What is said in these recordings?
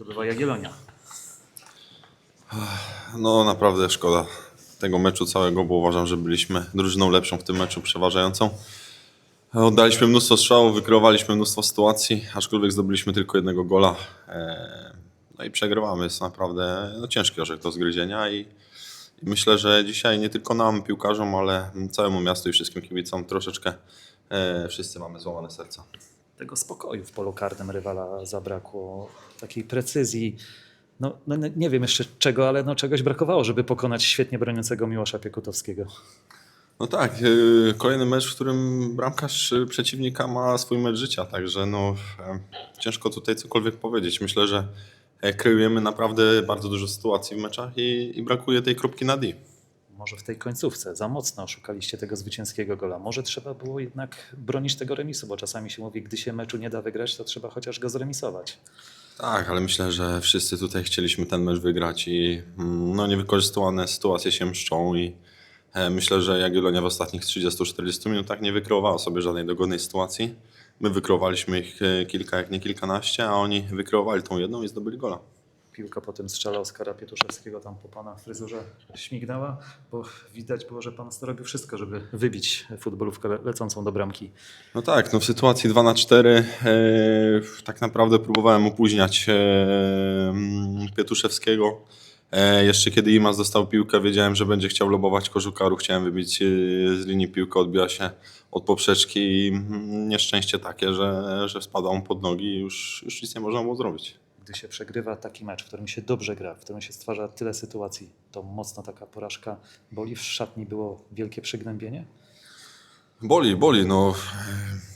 zdobywa Jagiellonia. No naprawdę szkoda tego meczu całego, bo uważam, że byliśmy drużyną lepszą w tym meczu, przeważającą. Oddaliśmy mnóstwo strzałów, wykreowaliśmy mnóstwo sytuacji, aczkolwiek zdobyliśmy tylko jednego gola. E, No i przegrywamy. Jest naprawdę no, ciężki orzech do zgryzienia i, i myślę, że dzisiaj nie tylko nam, piłkarzom, ale całemu miastu i wszystkim kibicom troszeczkę e, wszyscy mamy złamane serca. Tego spokoju w polu karnym rywala zabrakło, takiej precyzji. No, no nie- nie wiem jeszcze czego, ale no czegoś brakowało, żeby pokonać świetnie broniącego Miłosza Piekutowskiego. No tak, yy, kolejny mecz, w którym bramkarz przeciwnika ma swój mecz życia, także no, e, ciężko tutaj cokolwiek powiedzieć. Myślę, że e, kreujemy naprawdę bardzo dużo sytuacji w meczach i, i brakuje tej kropki na D. Może w tej końcówce za mocno szukaliście tego zwycięskiego gola. Może trzeba było jednak bronić tego remisu, bo czasami się mówi, gdy się meczu nie da wygrać, to trzeba chociaż go zremisować. Tak, ale myślę, że wszyscy tutaj chcieliśmy ten mecz wygrać i mm, no, niewykorzystywane sytuacje się mszczą i e, myślę, że Jagiellonia w ostatnich 30-40 minutach nie wykreowała sobie żadnej dogodnej sytuacji. My wykreowaliśmy ich e, kilka, jak nie kilkanaście, a oni wykreowali tą jedną i zdobyli gola. Piłka potem strzela Oskara Pietuszewskiego tam po pana fryzurze śmignęła, bo widać było, że pan robił wszystko, żeby wybić futbolówkę le- lecącą do bramki. No tak, no w sytuacji 2 na 4 e, tak naprawdę próbowałem opóźniać e, mm, Pietuszewskiego. E, jeszcze kiedy Imas dostał piłkę, wiedziałem, że będzie chciał lobować korzukaru, chciałem wybić e, z linii piłkę, odbiła się od poprzeczki i mm, nieszczęście takie, że, że spadał mu pod nogi i już, już nic nie można było zrobić. Gdy się przegrywa taki mecz, w którym się dobrze gra, w którym się stwarza tyle sytuacji, to mocno taka porażka boli. W szatni było wielkie przygnębienie. Boli, boli, no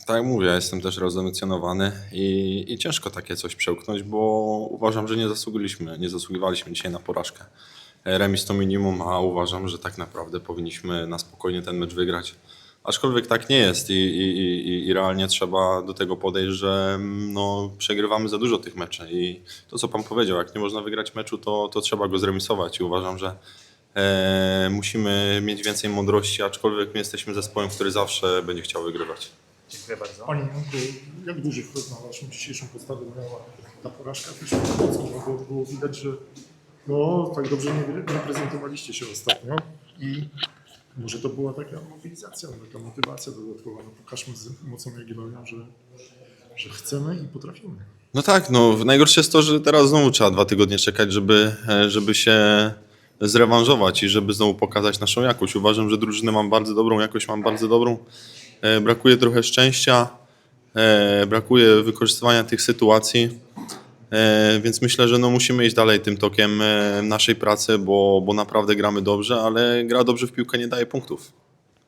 tak jak mówię, jestem też rozemocjonowany i, i ciężko takie coś przełknąć, bo uważam, że nie zasługiwaliśmy, nie zasługiwaliśmy dzisiaj na porażkę. Remis to minimum, a uważam, że tak naprawdę powinniśmy na spokojnie ten mecz wygrać. Aczkolwiek tak nie jest i, i, i, i realnie trzeba do tego podejść, że mm, no, przegrywamy za dużo tych meczy i to co Pan powiedział, jak nie można wygrać meczu, to, to trzeba go zremisować i uważam, że E, musimy mieć więcej mądrości, aczkolwiek my jesteśmy zespołem, który zawsze będzie chciał wygrywać. Dziękuję bardzo. Panie Janku, jak duży wpływ na waszą dzisiejszą postawę miała ta porażka w Wiśniowsku? No bo było widać, że no, tak dobrze nie, nie prezentowaliście się ostatnio i może to była taka mobilizacja, taka motywacja dodatkowa. No, pokażmy z mocą Jagiellonią, że, że chcemy i potrafimy. No tak, no najgorsze jest to, że teraz znowu trzeba dwa tygodnie czekać, żeby, żeby się zrewanżować i żeby znowu pokazać naszą jakość. Uważam, że drużynę mam bardzo dobrą, jakość mam bardzo dobrą. E, Brakuje trochę szczęścia, e, brakuje wykorzystywania tych sytuacji. E, Więc myślę, że no musimy iść dalej tym tokiem e, naszej pracy, bo, bo naprawdę gramy dobrze, ale gra dobrze w piłkę nie daje punktów.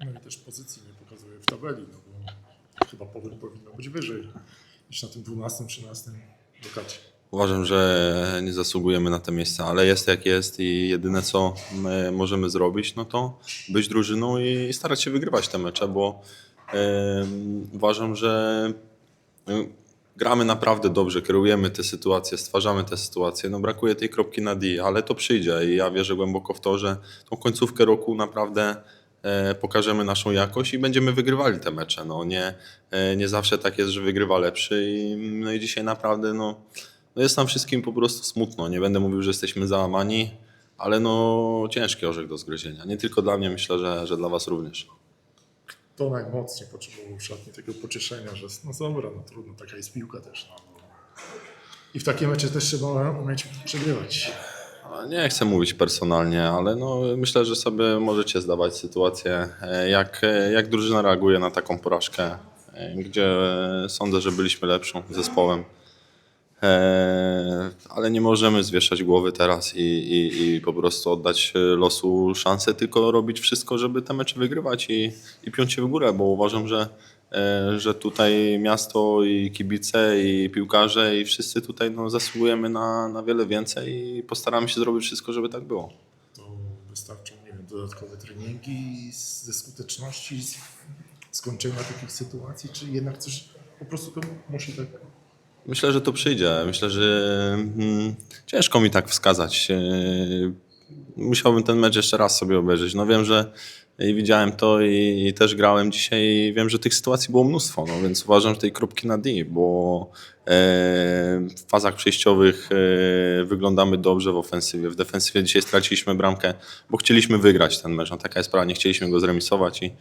No i też pozycji nie pokazuje w tabeli, no bo chyba powrót powinno być wyżej niż na tym 12-13 lokacie. Uważam, że nie zasługujemy na te miejsca, ale jest jak jest i jedyne co my możemy zrobić, no to być drużyną i starać się wygrywać te mecze, bo em, uważam, że y, gramy naprawdę dobrze, kierujemy te sytuacje, stwarzamy te sytuacje. No brakuje tej kropki na D, ale to przyjdzie i ja wierzę głęboko w to, że tą końcówkę roku naprawdę e, pokażemy naszą jakość i będziemy wygrywali te mecze. No nie, e, nie zawsze tak jest, że wygrywa lepszy i, no i dzisiaj naprawdę no, no jest nam wszystkim po prostu smutno. Nie będę mówił, że jesteśmy załamani, ale no ciężki orzech do zgryzienia. Nie tylko dla mnie, myślę, że, że dla was również. To najmocniej potrzebował szatni tego pocieszenia, że no dobra, no trudno, taka jest piłka też. No. I w takie mecze też trzeba umieć przegrywać. Nie chcę mówić personalnie, ale no myślę, że sobie możecie zdawać sytuację, e, jak, e, jak drużyna reaguje na taką porażkę, e, gdzie sądzę, że byliśmy lepszym zespołem. E, Ale nie możemy zwieszać głowy teraz i, i, i po prostu oddać e, losu szansę, tylko robić wszystko, żeby te mecze wygrywać i, i piąć się w górę, bo uważam, że, e, że tutaj miasto i kibice i piłkarze i wszyscy tutaj no, zasługujemy na, na wiele więcej i postaramy się zrobić wszystko, żeby tak było. To wystarczą, nie wiem, dodatkowe treningi ze skuteczności, skończenia takich sytuacji, czy jednak coś po prostu to musi tak Myślę, że to przyjdzie. Myślę, że mm, ciężko mi tak wskazać. Musiałbym ten mecz jeszcze raz sobie obejrzeć. No wiem, że i widziałem to i, i też grałem dzisiaj i wiem, że tych sytuacji było mnóstwo, no więc uważam, że tej kropki na D, bo e, w fazach przejściowych e, wyglądamy dobrze w ofensywie. W defensywie dzisiaj straciliśmy bramkę, bo chcieliśmy wygrać ten mecz. No, taka jest sprawa, nie chcieliśmy go zremisować i,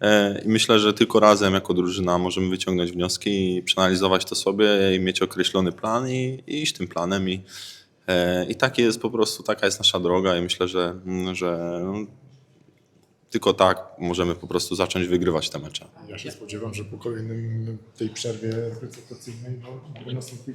e, i myślę, że tylko razem jako drużyna możemy wyciągnąć wnioski i przeanalizować to sobie i mieć określony plan i, i iść tym planem i, i takie jest po prostu, taka jest nasza droga i myślę, że, mm, że no, tylko tak możemy po prostu zacząć wygrywać te mecze. Ja się spodziewam, że po kolejnym tej przerwie reprezentacyjnej no, nastąpi